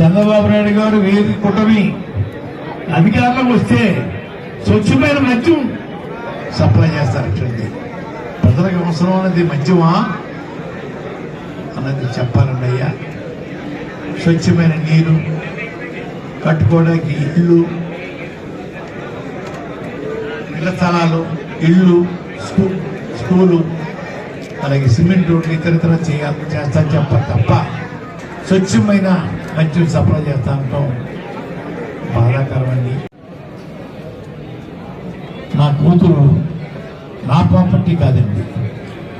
చంద్రబాబు నాయుడు గారు వీరి కూటమి అధికారంలోకి వస్తే స్వచ్ఛమైన మద్యం సప్లై చేస్తారటండి ప్రజలకు అవసరం అనేది మద్యమా? అన్నది చెప్పాలండి అయ్యా. స్వచ్ఛమైన నీరు కట్టుకోవడానికి ఇల్లు ఇళ్ళ స్థలాలు ఇళ్ళు స్కూ స్కూలు అలాగే సిమెంట్ రోడ్లు ఇతరితర చేయాలి చేస్తా చెప్పాలి తప్ప స్వచ్ఛమైన మంచి సప్లై చేస్తా అంటాం. బాధాకరమండి నా కూతురు నా ప్రాపర్టీ కాదండి.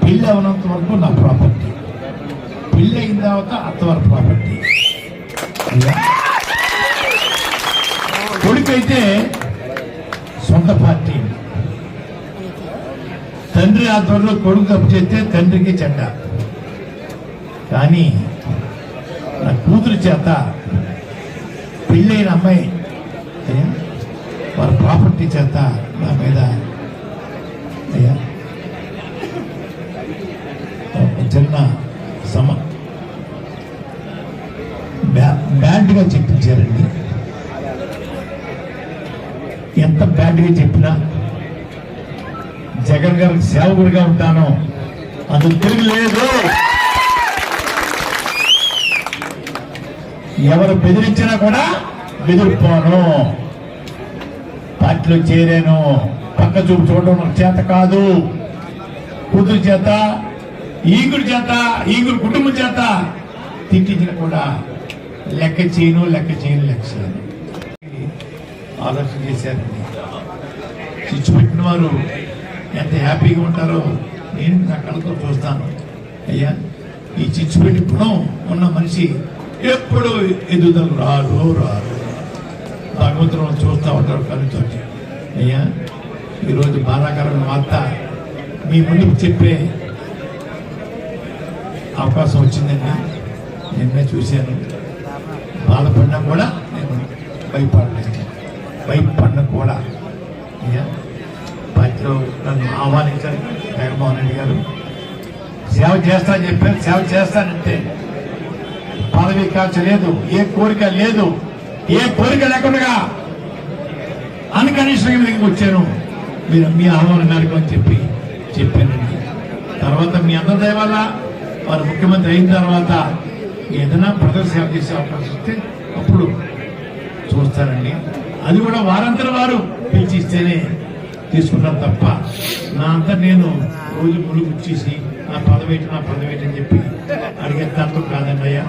పెళ్ళి అవనంత వరకు నా ప్రాపర్టీ. పెళ్ళి అయిన తర్వాత అత్తవారి ప్రాపర్టీ. కొడుకైతే సొంత పార్టీ. తండ్రి ఆధ్వర్యంలో కొడుకు తప్పు చేస్తే తండ్రికి చెడ్డ. కానీ నా కూతురు చేత పెళ్ళైన అమ్మాయి అయ్యా వారి ప్రాపర్టీ చేత నా మీద అయ్యా ఒక చిన్న సమ బ్యా బ్యాడ్గా చెప్పించారండి. ఎంత బ్యాడ్గా చెప్పినా జగన్ గారికి సేవకుడిగా ఉంటాను. అందుకు తిరిగి లేదు. ఎవరు బెదిరించినా కూడా బెదిరిపోను. పార్టీలో చేరాను. పక్క చూపు చూడడం నాకు చేత కాదు. కూతురు చేత ఈగురు చేత ఈగురు కుటుంబం చేత తిట్టించిన కూడా లెక్క చేయను లెక్క చేయను లెక్క చేయను. ఆలోచన చేశారండి చిచ్చు పెట్టిన వారు ఎంత హ్యాపీగా ఉంటారో నేను నా కళ్ళతో చూస్తాను. అయ్యా ఈ చిచ్చు పెట్టి గుణం ఉన్న మనిషి ఎప్పుడు ఎదుదల రారు రారు. భగవంతుడు చూస్తూ ఉంటారు కలుతో అయ్యా ఈరోజు బాధాకరమైన వార్త మీ ముందుకు చెప్పే అవకాశం వచ్చిందండి. నిన్నే చూశాను. బాధపడినా కూడా నేను భయపడలేదు. భయపడిన కూడా. అయ్యా పార్టీలో నన్ను ఆహ్వానించారు జగన్మోహన్ రెడ్డి గారు. సేవ చేస్తానని చెప్పారు. సేవ చేస్తానంటే పదవి కాల్చ లేదు ఏ కోరిక లేదు ఏ కోరిక లేకుండా అన్కండిషనల్ దగ్గరికి వచ్చాను. మీరు మీ ఆహ్వానం మేరకు అని చెప్పి చెప్పానండి తర్వాత మీ అందరి దయ వల్ల వారు ముఖ్యమంత్రి అయిన తర్వాత ఏదైనా ప్రజల సేవ చేసే అవకాశం వస్తే అప్పుడు చూస్తారండి. అది కూడా వారంతరం వారు పిలిచిస్తేనే తీసుకున్నాం తప్ప నా అంతా నేను రోజు ములుగు వచ్చేసి నా పదవి నా పదవి అని చెప్పి అడిగే తత్వం కాదండి అయ్యా.